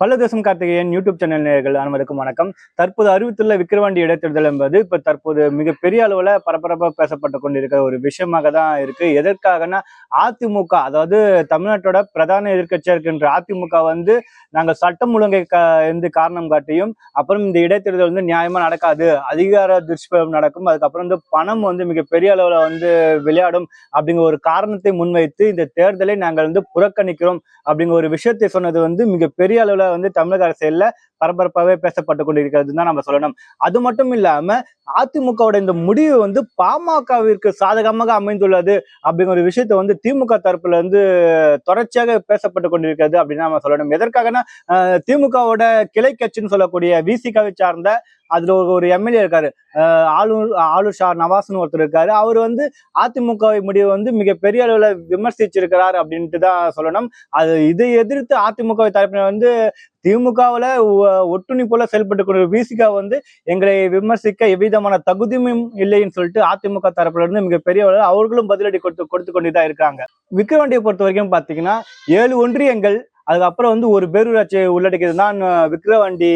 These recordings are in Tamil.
பல தேசம் கார்த்திகேயன் யூடியூப் சேனல் நேர்கள் அனைவருக்கும் வணக்கம். தற்போது அறிவித்துள்ள விக்கிரவாண்டி இடைத்தேர்தல் என்பது இப்ப தற்போது மிகப்பெரிய அளவுல பரபரப்பா பேசப்பட்டு கொண்டிருக்கிற ஒரு விஷயமாக தான் இருக்கு. எதற்காகனா அதிமுக அதாவது தமிழ்நாட்டோட பிரதான எதிர்கட்சியா இருக்கின்ற அதிமுக வந்து நாங்கள் சட்டம் ஒழுங்கை இருந்து காரணம் காட்டியும் அப்புறம் இந்த இடைத்தேர்தல் வந்து நியாயமா நடக்காது அதிகார துஷ்பிரயோகம் நடக்கும் அதுக்கப்புறம் வந்து பணம் வந்து மிகப்பெரிய அளவுல வந்து விளையாடும் அப்படிங்கிற ஒரு காரணத்தை முன்வைத்து இந்த தேர்தலை நாங்கள் வந்து புறக்கணிக்கிறோம் அப்படிங்கிற ஒரு விஷயத்தை சொன்னது வந்து மிகப்பெரிய அளவுல வந்து தமிழக அரசியல்ல பரபரப்பாகவே பேசப்பட்டு கொண்டிருக்கிறது தான் நம்ம சொல்லணும். அது மட்டும் இல்லாம அதிமுகவோட இந்த முடிவு வந்து பாமகவிற்கு சாதகமாக அமைந்துள்ளது அப்படிங்கிற ஒரு விஷயத்த வந்து திமுக தரப்புல வந்து தொடர்ச்சியாக பேசப்பட்டு கொண்டிருக்கிறது அப்படின்னு நம்ம சொல்லணும். எதற்காகனா திமுகவோட கிளை கட்சின்னு சொல்லக்கூடிய விசிகாவை சார்ந்த அதுல ஒரு எம்எல்ஏ இருக்காரு. அஹ், ஆளூர் ஷா நவாஸ்னு ஒருத்தர் இருக்காரு. அவர் வந்து அதிமுக முடிவை வந்து மிகப்பெரிய அளவுல விமர்சிச்சிருக்கிறார் அப்படின்ட்டு தான் சொல்லணும். அது இதை எதிர்த்து அதிமுக தரப்பினர் வந்து திமுகவில் ஒட்டுணி போல செயல்பட்டு கொண்டு விசிகா வந்து எங்களை விமர்சிக்க எவ்விதமான தகுதியும் இல்லைன்னு சொல்லிட்டு அதிமுக தரப்புல இருந்து மிகப்பெரிய அவர்களும் பதிலடி கொடுத்து கொடுத்து கொண்டுதான் இருக்காங்க. விக்கிரவாண்டியை பொறுத்த வரைக்கும் பாத்தீங்கன்னா ஏழு ஒன்றியங்கள் அதுக்கப்புறம் வந்து ஒரு பேரூராட்சியை உள்ளடக்கியது தான் விக்கிரவாண்டி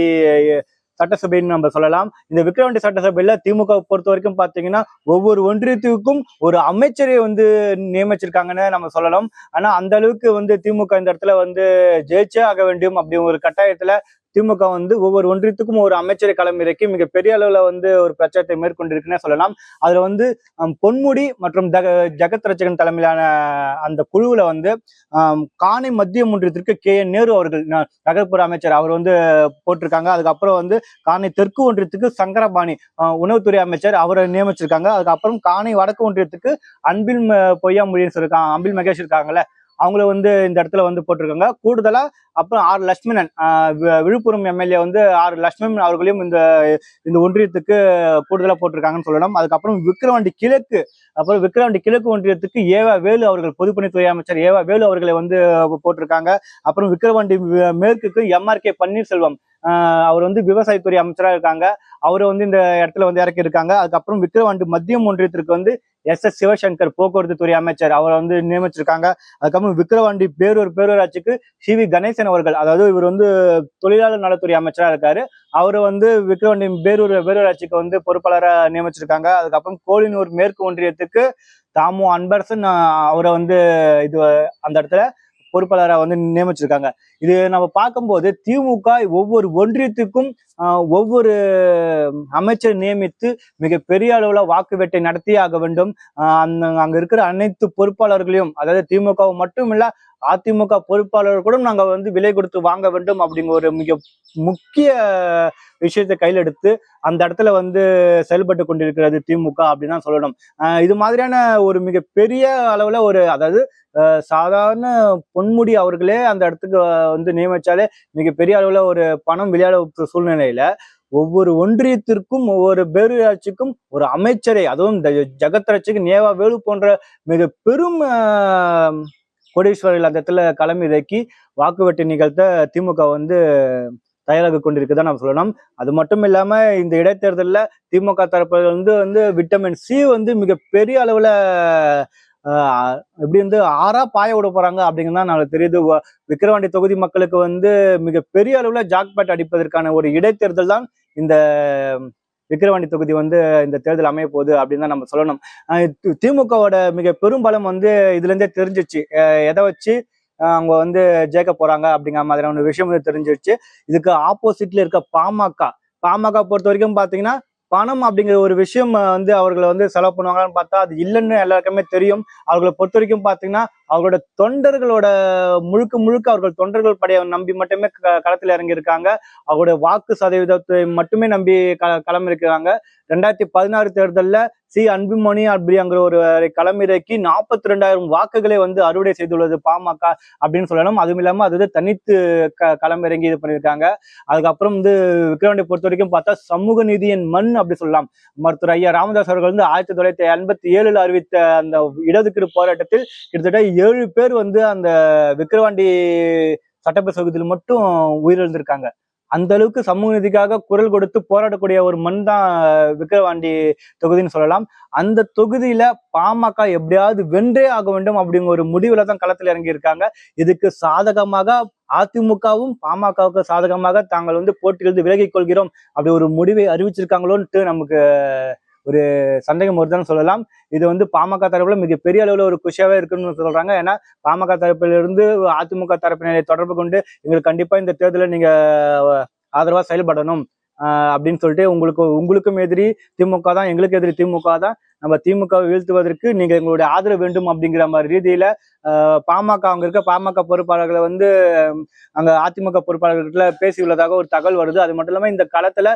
சட்டசபைன்னு நம்ம சொல்லலாம். இந்த விக்கிரவாண்டி சட்டசபையில திமுக பொறுத்த வரைக்கும் பாத்தீங்கன்னா ஒவ்வொரு ஒன்றியத்துக்கும் ஒரு அமைச்சரை வந்து நியமிச்சிருக்காங்கன்னு நம்ம சொல்லலாம். ஆனா அந்த அளவுக்கு வந்து திமுக இந்த இடத்துல வந்து ஜெயிச்சே ஆக வேண்டும் அப்படி ஒரு கட்டாயத்துல திமுக வந்து ஒவ்வொரு ஒன்றியத்துக்கும் ஒரு அமைச்சரை களமிறக்கி மிகப்பெரிய அளவில் வந்து ஒரு பிரச்சாரத்தை மேற்கொண்டிருக்குன்னே சொல்லலாம். அதுல வந்து பொன்முடி மற்றும் தக ஜெகத் ரச்சகன் தலைமையிலான அந்த குழுவில் வந்து காணை மத்திய ஒன்றியத்திற்கு கே. என். நேரு அவர்கள் நகர்ப்புற அமைச்சர் அவர் வந்து போட்டிருக்காங்க. அதுக்கப்புறம் வந்து காணை தெற்கு ஒன்றியத்துக்கு சங்கரபாணி உணவுத்துறை அமைச்சர் அவரை நியமிச்சிருக்காங்க. அதுக்கப்புறம் காணை வடக்கு ஒன்றியத்துக்கு அன்பில் ம- பொய்யாமொழின்னு சொல்லியிருக்காங்க அன்பில் மகேஷ் இருக்காங்கல்ல அவங்கள வந்து இந்த இடத்துல வந்து போட்டிருக்காங்க. கூடுதலா அப்புறம் ஆர் லட்சுமணன் வி- விழுப்புரம் எம்எல்ஏ வந்து ஆர் லட்சுமணன் அவர்களையும் இந்த இந்த ஒன்றியத்துக்கு கூடுதலா போட்டிருக்காங்கன்னு சொல்லணும். அதுக்கப்புறம் விக்கிரவாண்டி கிழக்கு அப்புறம் விக்கிரவாண்டி கிழக்கு ஒன்றியத்துக்கு ஏவா வேலு அவர்கள் பொதுப்பணித்துறை அமைச்சர் ஏவா வேலு அவர்களை வந்து போட்டிருக்காங்க. அப்புறம் விக்கிரவாண்டி மேற்குக்கு எம்ஆர்கே பன்னீர்செல்வம் அவர் வந்து விவசாயத்துறை அமைச்சராக இருக்காங்க. அவரை வந்து இந்த இடத்துல வந்து இறக்கி இருக்காங்க. அதுக்கப்புறம் விக்கிரவாண்டு மத்தியம் ஒன்றியத்திற்கு வந்து எஸ் எஸ் சிவசங்கர் போக்குவரத்து துறை அமைச்சர் அவரை வந்து நியமிச்சிருக்காங்க. அதுக்கப்புறம் விக்கிரவாண்டி பேரூர் பேரூராட்சிக்கு சி வி கணேசன் அவர்கள் அதாவது இவர் வந்து தொழிலாளர் நலத்துறை அமைச்சராக இருக்காரு. அவரை வந்து விக்கிரவாண்டி பேரூர் பேரூராட்சிக்கு வந்து பொறுப்பாளராக நியமிச்சிருக்காங்க. அதுக்கப்புறம் கோலினூர் மேற்கு ஒன்றியத்துக்கு தாமு அன்பரசன் அவரை வந்து இது அந்த இடத்துல பொறுப்பாளரா வந்து நியமிச்சிருக்காங்க. இது நம்ம பார்க்கும்போது திமுக ஒவ்வொரு ஒன்றியத்துக்கும் ஆஹ், ஒவ்வொரு அமைச்சர் நியமித்து மிகப்பெரிய அளவுல வாக்கு வேட்டை நடத்தியே ஆக வேண்டும். ஆஹ், அந்த அங்க இருக்கிற அனைத்து பொறுப்பாளர்களையும் அதாவது திமுக மட்டும் இல்லை அதிமுக பொறுப்பாளர் கூட நாங்க வந்து விலை கொடுத்து வாங்க வேண்டும் அப்படிங்கிற ஒரு மிக முக்கிய விஷயத்தை கையில் எடுத்து அந்த இடத்துல வந்து செயல்பட்டு கொண்டிருக்கிறது திமுக அப்படின்னு தான் சொல்லணும். இது மாதிரியான ஒரு மிகப்பெரிய அளவுல ஒரு அதாவது சாதாரண பொன்முடி அவர்களே அந்த இடத்துக்கு வந்து நியமிச்சாலே மிகப்பெரிய அளவுல ஒரு பணம் விளையாட சூழ்நிலையில ஒவ்வொரு ஒன்றியத்திற்கும் ஒவ்வொரு பேரூராட்சிக்கும் ஒரு அமைச்சரை அதுவும் இந்த ஜெகத்ராட்சிக்கு நேவா வேலு போன்ற மிக பெரும் கோடீஸ்வரர்கள் அந்த இடத்துல களம் இறக்கி வாக்கு வெட்டு நிகழ்த்த திமுக வந்து தயாராக கொண்டிருக்குதான் நம்ம சொல்லணும். அது மட்டும் இல்லாம இந்த இடைத்தேர்தலில் திமுக தரப்புல வந்து வந்து விட்டமின் சி வந்து மிகப்பெரிய அளவுல இப்படி எப்படி வந்து ஆறா பாய விட போறாங்க அப்படிங்கிறது தான் நம்மளுக்கு தெரியுது. விக்கிரவாண்டி தொகுதி மக்களுக்கு வந்து மிகப்பெரிய அளவுல ஜாக்பேட் அடிப்பதற்கான ஒரு இடைத்தேர்தல் தான் இந்த விக்கிரவாண்டி தொகுதி வந்து இந்த தேர்தல் அமைய போகுது அப்படின்னு தான் நம்ம சொல்லணும். திமுகவோட மிக பெரும்பாலும் வந்து இதுலேருந்தே தெரிஞ்சிச்சு எதை வச்சு அவங்க வந்து ஜெயிக்க போறாங்க அப்படிங்கிற மாதிரியான ஒரு விஷயம் வந்து தெரிஞ்சிருச்சு. இதுக்கு ஆப்போசிட்ல இருக்க பாமக. பாமக பொறுத்த வரைக்கும் பாத்தீங்கன்னா பணம் அப்படிங்கிற ஒரு விஷயம் வந்து அவர்களை வந்து செலவு பண்ணுவாங்கன்னு பார்த்தா அது இல்லைன்னு எல்லாருக்குமே தெரியும். அவர்களை பொறுத்த வரைக்கும் பாத்தீங்கன்னா அவர்களோட தொண்டர்களோட முழுக்க முழுக்க அவர்கள் தொண்டர்கள் படையை நம்பி மட்டுமே க- களத்துல இறங்கி இருக்காங்க அவருடைய வாக்கு சதவீதத்தை மட்டுமே நம்பி க களம் இருக்கிறாங்க. ரெண்டாயிரத்தி பதினாறு தேர்தலில் சி அன்புமணி அப்படிங்கிற ஒரு களமிறக்கி நாற்பத்தி ரெண்டாயிரம் வாக்குகளை வந்து அறுவடை செய்துள்ளது பாமக அப்படின்னு சொல்லணும். அதுவும் இல்லாமல் அது வந்து தனித்து க களமிறங்கி இது பண்ணியிருக்காங்க. அதுக்கப்புறம் வந்து விக்ரவாண்டி பொறுத்த வரைக்கும் பார்த்தா சமூக நீதியின் மண் அப்படி சொல்லலாம். மருத்துவர் ஐயா ராமதாஸ் அவர்கள் வந்து ஆயிரத்தி தொள்ளாயிரத்தி எண்பத்தி ஏழுல அறிவித்த அந்த இடதுக்கீடு போராட்டத்தில் கிட்டத்தட்ட ஏழு பேர் வந்து அந்த விக்ரவாண்டி சட்டப்பேரவை தொகுதியில் மட்டும் உயிரிழந்திருக்காங்க. அந்த அளவுக்கு சமூக நீதிக்காக குரல் கொடுத்து போராடக்கூடிய ஒரு மண் தான் விக்கிரவாண்டி தொகுதின்னு சொல்லலாம். அந்த தொகுதியில பாமக எப்படியாவது வென்றே ஆக வேண்டும் அப்படிங்கிற ஒரு முடிவுல தான் களத்தில் இறங்கி இருக்காங்க இதுக்கு சாதகமாக அதிமுகவும் பாமகவுக்கு சாதகமாக தாங்கள் வந்து போட்டியிலிருந்து விலகிக் கொள்கிறோம் அப்படி ஒரு முடிவை அறிவிச்சிருக்காங்களோன்ட்டு நமக்கு ஒரு சந்தேகம் வருதுன்னு சொல்லலாம். இது வந்து பாமக தரப்புல மிகப்பெரிய அளவுல ஒரு குஷியாவே இருக்குன்னு சொல்றாங்க. ஏன்னா பாமக தரப்பிலிருந்து இருந்து அதிமுக தரப்பினரை தொடர்பு கொண்டு எங்களுக்கு கண்டிப்பா இந்த தேர்தலில் நீங்க ஆதரவா செயல்படணும். அப்படின்னு சொல்லிட்டு உங்களுக்கு உங்களுக்கும் எதிரி திமுக தான் எங்களுக்கு எதிரி திமுக தான். நம்ம திமுகவை வீழ்த்துவதற்கு நீங்க எங்களுடைய ஆதரவு வேண்டும் அப்படிங்கிற மாதிரி ரீதியில பாமக அங்க இருக்க பாமக பொறுப்பாளர்களை வந்து அங்க அதிமுக பொறுப்பாளர்கிட்ட பேசியுள்ளதாக ஒரு தகவல் வருது. அது மட்டும் இல்லாம இந்த களத்துல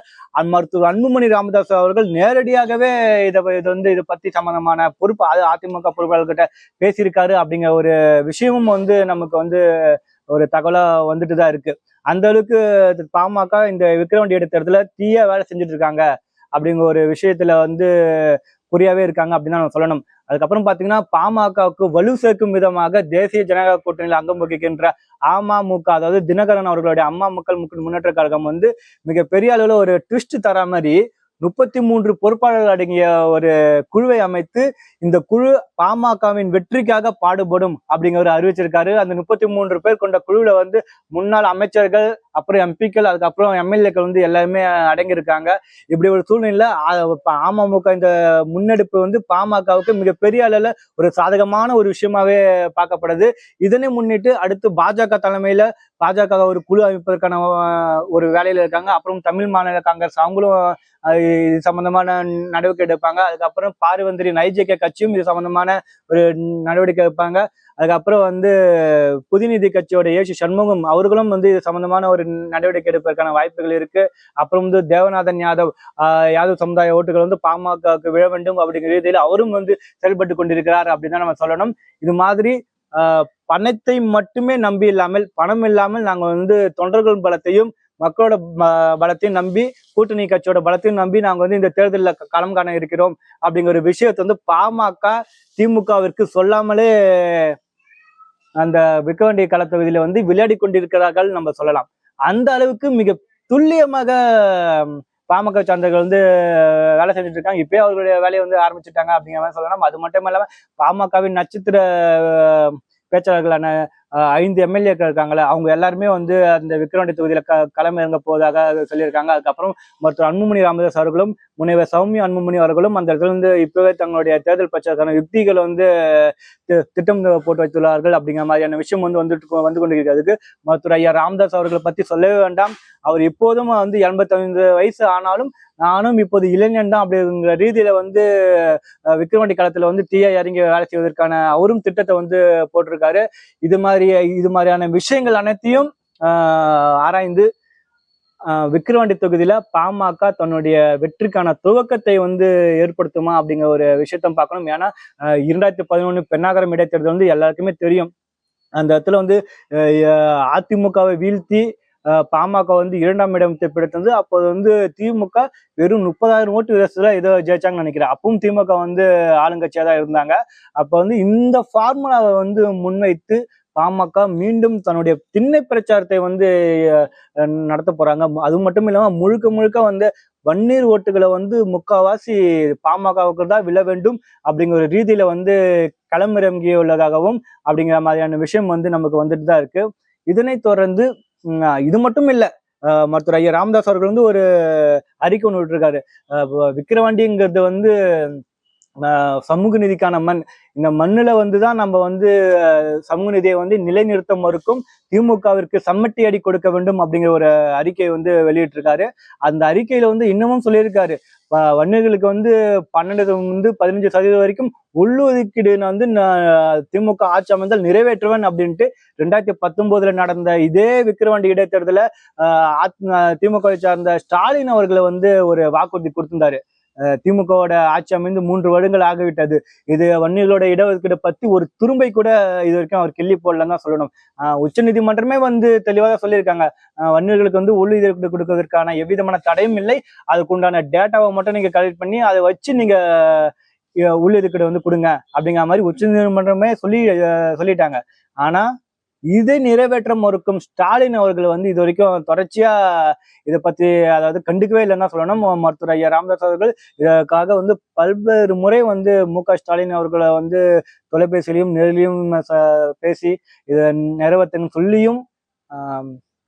மருத்துவர் அன்புமணி ராமதாஸ் அவர்கள் நேரடியாகவே இதை இது வந்து இதை பத்தி சம்பந்தமான பொறுப்பு அது அதிமுக பொறுப்பாளர்கிட்ட பேசியிருக்காரு அப்படிங்கிற ஒரு விஷயமும் வந்து நமக்கு வந்து ஒரு தகவலா வந்துட்டு தான் இருக்கு. அந்த அளவுக்கு பாமக இந்த விக்கிரவாண்டி இடத்துல தீய வேலை செஞ்சுட்டு இருக்காங்க அப்படிங்கிற ஒரு விஷயத்துல வந்து குறியாவே இருக்காங்க அப்படின்னு தான் நம்ம சொல்லணும். அதுக்கப்புறம் பாத்தீங்கன்னா பாமகவுக்கு வலு சேர்க்கும் விதமாக தேசிய ஜனநாயக கூட்டணியில் அங்கம் வகிக்கின்ற அமமுக அதாவது தினகரன் அவர்களுடைய அம்மா மக்கள் முக்கு- முன்னேற்ற கழகம் வந்து மிகப்பெரிய அளவுல ஒரு ட்விஸ்ட் தர மாதிரி முப்பத்தி மூன்று பொறுப்பாளர்கள் அடங்கிய ஒரு குழுவை அமைத்து இந்த குழு பாமகவின் வெற்றிக்காக பாடுபடும் அப்படிங்கிற அறிவிச்சிருக்காரு. அந்த முப்பத்தி மூன்று பேர் கொண்ட குழுவில் வந்து முன்னாள் அமைச்சர்கள் அப்புறம் எம்பிக்கள் அதுக்கப்புறம் எம்எல்ஏக்கள் வந்து எல்லாருமே அடங்கியிருக்காங்க. இப்படி ஒரு சூழ்நிலை அமமுக இந்த முன்னெடுப்பு வந்து பாமகவுக்கு மிகப்பெரிய அளவில் ஒரு சாதகமான ஒரு விஷயமாவே பார்க்கப்படுது. இதனை முன்னிட்டு அடுத்து பாஜக தலைமையில பாஜக ஒரு குழு அமைப்பதற்கான ஒரு வேலையில இருக்காங்க. அப்புறம் தமிழ் மாநில காங்கிரஸ் அவங்களும் இது சம்பந்தமான நடவடிக்கை எடுப்பாங்க. அதுக்கப்புறம் பார்வந்திரி நைஜேகே கட்சியும் இது சம்பந்தமான ஒரு நடவடிக்கை எடுப்பாங்க. அதுக்கப்புறம் வந்து புதிநிதி கட்சியோட ஏசு சண்முகம் அவர்களும் வந்து இது சம்பந்தமான ஒரு நடவடிக்கை எடுப்பதற்கான வாய்ப்புகள் இருக்கு. அப்புறம் வந்து தேவநாதன் யாதவ் யாதவ் சமுதாய ஓட்டுகள் வந்து பாமகவுக்கு விழ வேண்டும் அப்படிங்கிற ரீதியில் அவரும் வந்து செயல்பட்டு கொண்டிருக்கிறார் அப்படின்னு தான் நம்ம சொல்லணும். இது மாதிரி பணத்தை மட்டுமே நம்பி இல்லாமல் பணம் இல்லாமல் நாங்கள் வந்து தொண்டர்கள் பலத்தையும் மக்களோட பலத்தையும் நம்பி கூட்டணி கட்சியோட பலத்தையும் நம்பி நாங்க வந்து இந்த தேர்தலில் களம் காண இருக்கிறோம் அப்படிங்கிற ஒரு விஷயத்தை வந்து பாமக திமுகவிற்கு சொல்லாமலே அந்த விக்கவண்டி களத்தொகுதியில வந்து விளையாடி கொண்டிருக்கிறார்கள் நம்ம சொல்லலாம். அந்த அளவுக்கு மிக துல்லியமாக பாமக சார்ந்தவர்கள் வந்து வேலை செஞ்சுட்டு இருக்காங்க. இப்பயே அவர்களுடைய வேலையை வந்து ஆரம்பிச்சுட்டாங்க அப்படிங்கிற மாதிரி சொல்லலாம். அது மட்டும் இல்லாம பாமகவின் நட்சத்திர பேச்சாளர்களான ஐந்து எம்எல்ஏக்கள் இருக்காங்களே அவங்க எல்லாருமே வந்து அந்த விக்கிரவாண்டி தொகுதியில் க களம் இறங்க போவதாக சொல்லியிருக்காங்க. அதுக்கப்புறம் மருத்துவர் அன்புமணி ராமதாஸ் அவர்களும் முனைவர் சௌமியா அன்புமணி அவர்களும் அந்த இடத்துல வந்து இப்பவே தங்களுடைய தேர்தல் பிரச்சாரக்கான யுக்திகளை வந்து தி- திட்டம் போட்டு வைத்துள்ளார்கள் அப்படிங்கிற மாதிரியான விஷயம் வந்து வந்துட்டு வந்து கொண்டிருக்கிறதுக்கு மருத்துவர் ஐயா ராமதாஸ் அவர்களை பற்றி சொல்லவே வேண்டாம். அவர் இப்போதும் வந்து எண்பத்தைந்து வயசு ஆனாலும் நானும் இப்போது இளைஞன் தான் அப்படிங்கிற ரீதியில வந்து விக்ரவாண்டி காலத்தில் வந்து தீயா இறங்கி வேலை செய்வதற்கான அவரும் திட்டத்தை வந்து போட்டிருக்காரு. இது மாதிரி இது மாதிரியான விஷயங்கள் அனைத்தையும் ஆராய்ந்து விக்ரவாண்டி விக்கிரவாண்டி தொகுதியில பாமக தன்னுடைய வெற்றிக்கான துவக்கத்தை வந்து ஏற்படுத்துமா அப்படிங்கிற ஒரு விஷயத்த பார்க்கணும். ஏன்னா இரண்டாயிரத்தி பதினொன்னு பெண்ணாகரம் இடைத்தேர்தல் வந்து எல்லாருக்குமே தெரியும். அந்த இடத்துல வந்து அதிமுகவை வீழ்த்தி பாமக வந்து இரண்டாம் இடத்தை பிடித்தது. அப்போது வந்து திமுக வெறும் முப்பதாயிரம் ஓட்டு விதத்துல ஏதோ ஜெயிச்சாங்கன்னு நினைக்கிறேன். அப்பவும் திமுக வந்து ஆளுங்கட்சியா தான் இருந்தாங்க. அப்ப வந்து இந்த ஃபார்முலாவை வந்து முன்வைத்து பாமக மீண்டும் தன்னுடைய திண்ணை பிரச்சாரத்தை வந்து நடத்த போறாங்க. அது மட்டும் இல்லாம முழுக்க முழுக்க வந்து வன்னீர் ஓட்டுகளை வந்து முக்காவாசி பாமகவுக்கு தான் விழ வேண்டும் அப்படிங்கிற ஒரு ரீதியில வந்து களமிறங்கியுள்ளதாகவும் அப்படிங்கிற மாதிரியான விஷயம் வந்து நமக்கு வந்துட்டு தான் இருக்கு. இதனைத் தொடர்ந்து இது மட்டும் இல்ல. மருத்துவர் ஐயா ராமதாஸ் அவர்கள் வந்து ஒரு அறிக்கை ஒன்று விட்டுருக்காரு. அஹ், விக்கிரவாண்டிங்கிறது வந்து சமூக நீதிக்கான மண் இந்த மண்ணுல வந்து தான் நம்ம வந்து சமூக நிதியை வந்து நிலைநிறுத்த மறுக்கும். திமுகவிற்கு சம்மட்டி அடி கொடுக்க வேண்டும் அப்படிங்கிற ஒரு அறிக்கையை வந்து வெளியிட்டிருக்காரு. அந்த அறிக்கையில வந்து இன்னமும் சொல்லியிருக்காரு. வ- வன்னியர்களுக்கு வந்து பன்னெண்டு வந்து பதினஞ்சு சதவீதம் வரைக்கும் உள்ளொதுக்கீடு வந்து திமுக ஆட்சி அமைந்தால் நிறைவேற்றுவேன் அப்படின்ட்டு ரெண்டாயிரத்தி பத்தொன்பதுல நடந்த இதே விக்கிரவாண்டி இடைத்தேர்தல திமுகவை சார்ந்த ஸ்டாலின் அவர்களை வந்து ஒரு வாக்குறுதி கொடுத்திருந்தாரு. திமுகவோட ஆட்சி அமைந்து மூன்று வருடங்கள் ஆகிவிட்டது. இது வன்னியர்களோட இடஒதுக்கீடு பத்தி ஒரு துரும்பை கூட இது வரைக்கும் அவர் கிள்ளி போடலன்னு தான் சொல்லணும். உச்ச உச்சநீதிமன்றமே வந்து தெளிவாக சொல்லியிருக்காங்க. வன்னியர்களுக்கு வந்து உள்ளீடு கொடுக்கறதுக்கான எவ்விதமான தடையும் இல்லை. அதுக்குண்டான டேட்டாவை மட்டும் நீங்க கலெக்ட் பண்ணி அதை வச்சு நீங்க உள் உள்ளீடு வந்து கொடுங்க அப்படிங்கிற மாதிரி உச்சநீதிமன்றமே சொல்லி சொல்லிட்டாங்க. ஆனா இதை நிறைவேற்ற மறுக்கும் ஸ்டாலின் அவர்கள் வந்து இது வரைக்கும் தொடர்ச்சியா இதை பத்தி அதாவது கண்டுக்கவே இல்லைன்னா சொல்லணும். மருத்துவர் ஐயா ராமதாஸ் அவர்கள் இதற்காக வந்து பல்வேறு முறை வந்து மு ஸ்டாலின் அவர்களை வந்து தொலைபேசியிலையும் நேரிலையும் பேசி இதை நிறைவேற்றணும் சொல்லியும்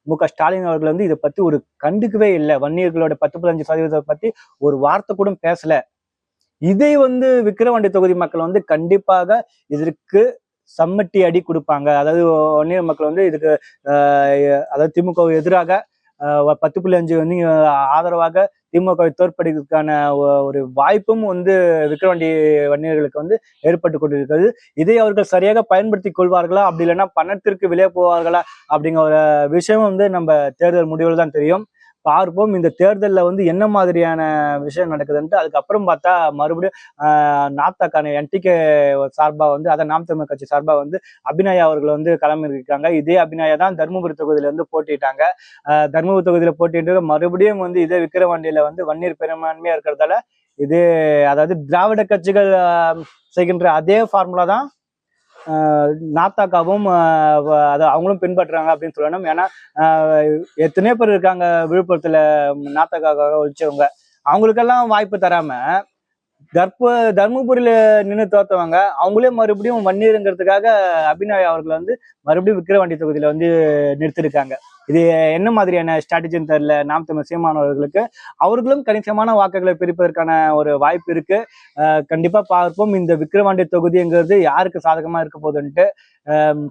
மு க ஸ்டாலின் அவர்கள் வந்து இதை பத்தி ஒரு கண்டுக்கவே இல்லை. வன்னியர்களோட பத்து பதினஞ்சு சதவீதத்தை பத்தி ஒரு வார்த்தை கூட பேசல. இதை வந்து விக்கிரவாண்டி தொகுதி மக்கள் வந்து கண்டிப்பாக இதற்கு சம்மட்டி அடி கொடுப்பாங்க. அதாவது வன்னியர் மக்கள் வந்து இதுக்கு அதாவது திமுக எதிராக பத்து புள்ளி அஞ்சு வந்து ஆதரவாக திமுகவை தோற்படுவதற்கான ஒரு வாய்ப்பும் வந்து விக்கிரவாண்டி வன்னியர்களுக்கு வந்து ஏற்பட்டு கொண்டிருக்கிறது. இதை அவர்கள் சரியாக பயன்படுத்தி கொள்வார்களா? அப்படி இல்லைன்னா பணத்திற்கு வெளியே போவார்களா? அப்படிங்கிற ஒரு விஷயம் வந்து நம்ம தேர்தல் முடிவில் தான் தெரியும். பார்ப்போம். இந்த தேர்தலில் வந்து என்ன மாதிரியான விஷயம் நடக்குதுன்ட்டு அதுக்கப்புறம் பார்த்தா மறுபடியும் ஆஹ், நாத்தாக்கான என்டிகே சார்பாக வந்து அதை நாம் தமிழ் கட்சி சார்பாக வந்து அபிநயா அவர்கள் வந்து களமிருக்காங்க இதே அபிநயா தான் தருமபுரி தொகுதியில வந்து போட்டிட்டாங்க தருமபுரி தொகுதியில் போட்டிட்டு மறுபடியும் வந்து இதே விக்கிரவாண்டியில் வந்து வன்னியர் பெரும்பான்மையாக இருக்கிறதால இது அதாவது திராவிட கட்சிகள் செய்கின்ற அதே ஃபார்முலா தான் நாத்தாக்காவும் அதை அவங்களும் பின்பற்றுறாங்க அப்படின்னு சொல்லணும். ஏன்னா எத்தனையோ பேர் இருக்காங்க விழுப்புரத்தில் நாத்தாக்காக ஒழிச்சவங்க. அவங்களுக்கெல்லாம் வாய்ப்பு தராமல் தர்ப தர்மபுரியில நின்று தோத்தவங்க அவங்களே மறுபடியும் வன்னியருங்கிறதுக்காக அபிநயா அவர்களை வந்து மறுபடியும் விக்கிரவாண்டி தொகுதியில வந்து நிறுத்திருக்காங்க. இது என்ன மாதிரியான ஸ்ட்ராட்டஜின்னு தெரியல. நாம் தமிழ் சீமானவர்களுக்கு அவர்களும் கணிசமான வாக்குகளை பிரிப்பதற்கான ஒரு வாய்ப்பு இருக்கு. அஹ் கண்டிப்பா பார்ப்போம். இந்த விக்கிரவாண்டி தொகுதிங்கிறது யாருக்கு சாதகமா இருக்க போகுதுன்ட்டு.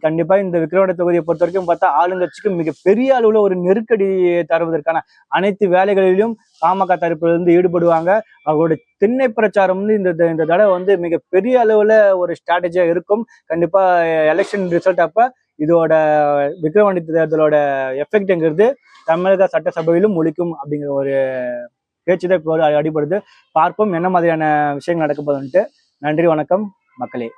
கண்டிப்பா இந்த விக்கிரவாண்டி தொகுதியை பொறுத்த வரைக்கும் பார்த்தா ஆளுங்கட்சிக்கு மிகப்பெரிய அளவுல ஒரு நெருக்கடி தருவதற்கான அனைத்து வேலைகளிலும் பாமக தரப்பிலிருந்து ஈடுபடுவாங்க. அவர்களுடைய திண்ணை பிரச்சாரம் வந்து இந்த இந்த தடவை வந்து மிகப்பெரிய அளவுல ஒரு ஸ்ட்ராட்டஜியா இருக்கும். கண்டிப்பா எலெக்ஷன் ரிசல்ட் அப்ப இதோட விக்கிரவாண்டி தேர்தலோட எஃபெக்ட்ங்கிறது தமிழக சட்டசபையிலும் ஒழிக்கும் அப்படிங்கிற ஒரு பேச்சு தான் இப்போ அடிபடுது. பார்ப்போம் என்ன மாதிரியான விஷயங்கள் நடக்க போகுதுன்ட்டு. நன்றி வணக்கம் மக்களே.